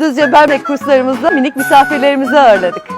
Düzce Böbrek kurslarımızda minik misafirlerimizi ağırladık.